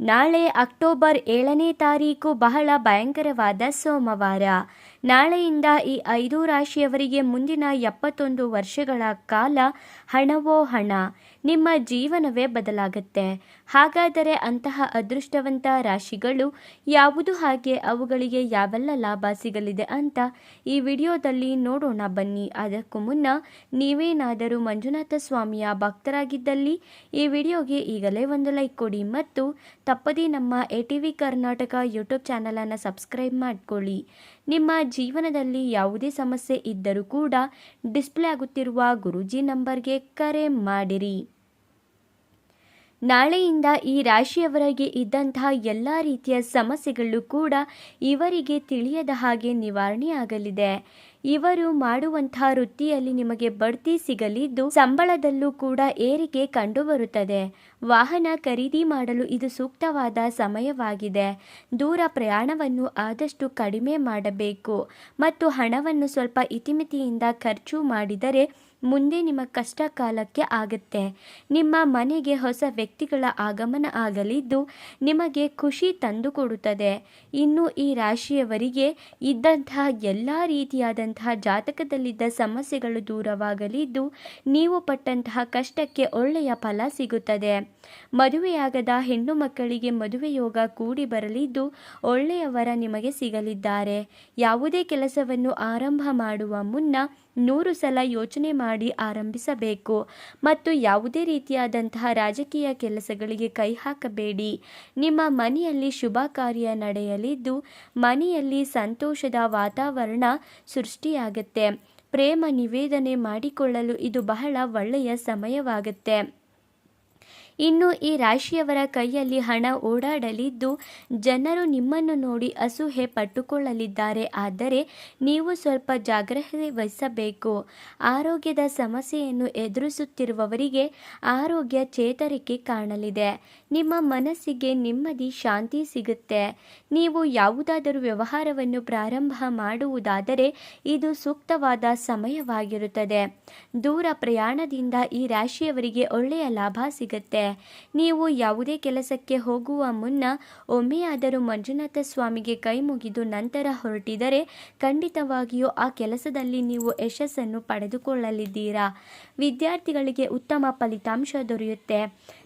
ನಾಳೆ ಅಕ್ಟೋಬರ್ ಏಳನೇ ತಾರೀಕು ಬಹಳ ಭಯಂಕರವಾದ ಸೋಮವಾರ. ನಾಳೆಯಿಂದ ಈ ಐದು ರಾಶಿಯವರಿಗೆ ಮುಂದಿನ ಎಪ್ಪತ್ತೊಂದು ವರ್ಷಗಳ ಕಾಲ ಹಣವೋ ಹಣ, ನಿಮ್ಮ ಜೀವನವೇ ಬದಲಾಗುತ್ತೆ. ಹಾಗಾದರೆ ಅಂತಹ ಅದೃಷ್ಟವಂತ ರಾಶಿಗಳು ಯಾವುದು ಹಾಗೆ ಅವುಗಳಿಗೆ ಯಾವೆಲ್ಲ ಲಾಭ ಸಿಗಲಿದೆ ಅಂತ ಈ ವಿಡಿಯೋದಲ್ಲಿ ನೋಡೋಣ ಬನ್ನಿ. ಅದಕ್ಕೂ ಮುನ್ನ ನೀವೇನಾದರೂ ಮಂಜುನಾಥ ಸ್ವಾಮಿಯ ಭಕ್ತರಾಗಿದ್ದಲ್ಲಿ ಈ ವಿಡಿಯೋಗೆ ಈಗಲೇ ಒಂದು ಲೈಕ್ ಕೊಡಿ ಮತ್ತು ತಪ್ಪದೇ ನಮ್ಮ A T V Karnataka YouTube ಚಾನಲನ್ನು ಸಬ್ಸ್ಕ್ರೈಬ್ ಮಾಡಿಕೊಳ್ಳಿ. ನಿಮ್ಮ ಜೀವನದಲ್ಲಿ ಯಾವುದೇ ಸಮಸ್ಯೆ ಇದ್ದರೂ ಕೂಡ ಡಿಸ್ಪ್ಲೇ ಆಗುತ್ತಿರುವ ಗುರೂಜಿ ನಂಬರ್ಗೆ ಕರೆ ಮಾಡಿರಿ. ನಾಳೆಯಿಂದ ಈ ರಾಶಿಯವರಿಗೆ ಇದ್ದಂತಹ ಎಲ್ಲ ರೀತಿಯ ಸಮಸ್ಯೆಗಳು ಕೂಡ ಇವರಿಗೆ ತಿಳಿಯದ ಹಾಗೆ ನಿವಾರಣೆಯಾಗಲಿದೆ. ಇವರು ಮಾಡುವಂತಹ ವೃತ್ತಿಯಲ್ಲಿ ನಿಮಗೆ ಬಡ್ತಿ ಸಿಗಲಿದ್ದು ಸಂಬಳದಲ್ಲೂ ಕೂಡ ಏರಿಕೆ ಕಂಡುಬರುತ್ತದೆ. ವಾಹನ ಖರೀದಿ ಮಾಡಲು ಇದು ಸೂಕ್ತವಾದ ಸಮಯವಾಗಿದೆ. ದೂರ ಪ್ರಯಾಣವನ್ನು ಆದಷ್ಟು ಕಡಿಮೆ ಮಾಡಬೇಕು. ಮತ್ತು ಹಣವನ್ನು ಸ್ವಲ್ಪ ಇತಿಮಿತಿಯಿಂದ ಖರ್ಚು ಮಾಡಿದರೆ ಮುಂದೆ ನಿಮ್ಮ ಕಷ್ಟ ಕಾಲಕ್ಕೆ ಆಗುತ್ತೆ. ನಿಮ್ಮ ಮನೆಗೆ ಹೊಸ ವ್ಯಕ್ತಿಗಳ ಆಗಮನ ಆಗಲಿದ್ದು ನಿಮಗೆ ಖುಷಿ ತಂದುಕೊಡುತ್ತದೆ. ಇನ್ನು ಈ ರಾಶಿಯವರಿಗೆ ಇದ್ದಂತಹ ಎಲ್ಲ ರೀತಿಯಾದಂತಹ ಜಾತಕದಲ್ಲಿದ್ದ ಸಮಸ್ಯೆಗಳು ದೂರವಾಗಲಿದ್ದು, ನೀವು ಪಟ್ಟಂತಹ ಕಷ್ಟಕ್ಕೆ ಒಳ್ಳೆಯ ಫಲ ಸಿಗುತ್ತದೆ. ಮದುವೆಯಾಗದ ಹೆಣ್ಣು ಮಕ್ಕಳಿಗೆ ಮದುವೆ ಯೋಗ ಕೂಡಿ ಬರಲಿದ್ದು, ಒಳ್ಳೆಯವರ ನಿಮಗೆ ಸಿಗಲಿದ್ದಾರೆ. ಯಾವುದೇ ಕೆಲಸವನ್ನು ಆರಂಭ ಮಾಡುವ ಮುನ್ನ ನೂರು ಸಲ ಯೋಚನೆ ಮಾಡಿ ಆರಂಭಿಸಬೇಕು. ಮತ್ತು ಯಾವುದೇ ರೀತಿಯಾದಂತಹ ರಾಜಕೀಯ ಕೆಲಸಗಳಿಗೆ ಕೈ ಹಾಕಬೇಡಿ. ನಿಮ್ಮ ಮನೆಯಲ್ಲಿ ಶುಭ ಕಾರ್ಯ ನಡೆಯಲಿದ್ದು, ಮನೆಯಲ್ಲಿ ಸಂತೋಷದ ವಾತಾವರಣ ಸೃಷ್ಟಿಯಾಗುತ್ತೆ. ಪ್ರೇಮ ನಿವೇದನೆ ಮಾಡಿಕೊಳ್ಳಲು ಇದು ಬಹಳ ಒಳ್ಳೆಯ ಸಮಯವಾಗುತ್ತೆ. ಇನ್ನು ಈ ರಾಶಿಯವರ ಕೈಯಲ್ಲಿ ಹಣ ಓಡಾಡಲಿದ್ದು, ಜನರು ನಿಮ್ಮನ್ನು ನೋಡಿ ಅಸೂಹೆ ಪಟ್ಟುಕೊಳ್ಳಲಿದ್ದಾರೆ. ಆದರೆ ನೀವು ಸ್ವಲ್ಪ ಜಾಗ್ರತೆ ವಹಿಸಬೇಕು. ಆರೋಗ್ಯದ ಸಮಸ್ಯೆಯನ್ನು ಎದುರಿಸುತ್ತಿರುವವರಿಗೆ ಆರೋಗ್ಯ ಚೇತರಿಕೆ ಕಾಣಲಿದೆ. ನಿಮ್ಮ ಮನಸ್ಸಿಗೆ ನೆಮ್ಮದಿ, ಶಾಂತಿ ಸಿಗುತ್ತೆ. ನೀವು ಯಾವುದಾದರೂ ವ್ಯವಹಾರವನ್ನು ಪ್ರಾರಂಭ ಮಾಡುವುದಾದರೆ ಇದು ಸೂಕ್ತವಾದ ಸಮಯವಾಗಿರುತ್ತದೆ. ದೂರ ಪ್ರಯಾಣದಿಂದ ಈ ರಾಶಿಯವರಿಗೆ ಒಳ್ಳೆಯ ಲಾಭ ಸಿಗುತ್ತೆ. ನೀವು ಯಾವುದೇ ಕೆಲಸಕ್ಕೆ ಹೋಗುವ ಮುನ್ನ ಒಮ್ಮೆಯಾದರೂ ಮಂಜುನಾಥ ಸ್ವಾಮಿಗೆ ಕೈ ಮುಗಿದು ನಂತರ ಹೊರಟಿದರೆ ಖಂಡಿತವಾಗಿಯೂ ಆ ಕೆಲಸದಲ್ಲಿ ನೀವು ಯಶಸ್ಸನ್ನು ಪಡೆದುಕೊಳ್ಳಲಿದ್ದೀರಾ? ವಿದ್ಯಾರ್ಥಿಗಳಿಗೆ ಉತ್ತಮ ಫಲಿತಾಂಶ ದೊರೆಯುತ್ತೆ.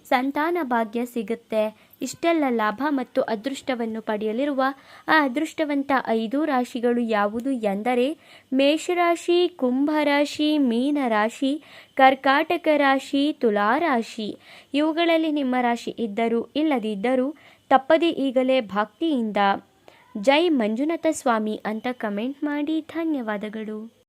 ಸಂತಾನ ಭಾಗ್ಯ ಸಿಗುತ್ತೆ. ಇಷ್ಟೆಲ್ಲ ಲಾಭ ಮತ್ತು ಅದೃಷ್ಟವನ್ನು ಪಡೆಯಲಿರುವ ಆ ಅದೃಷ್ಟವಂತ ಐದು ರಾಶಿಗಳು ಯಾವುದು ಎಂದರೆ ಮೇಷರಾಶಿ, ಕುಂಭರಾಶಿ, ಮೀನರಾಶಿ, ಕರ್ಕಾಟಕ ರಾಶಿ, ತುಲಾರಾಶಿ. ಇವುಗಳಲ್ಲಿ ನಿಮ್ಮ ರಾಶಿ ಇದ್ದರೂ ಇಲ್ಲದಿದ್ದರೂ ತಪ್ಪದೆ ಈಗಲೇ ಭಕ್ತಿಯಿಂದ ಜೈ ಮಂಜುನಾಥ ಸ್ವಾಮಿ ಅಂತ ಕಮೆಂಟ್ ಮಾಡಿ ಧನ್ಯವಾದಗಳು.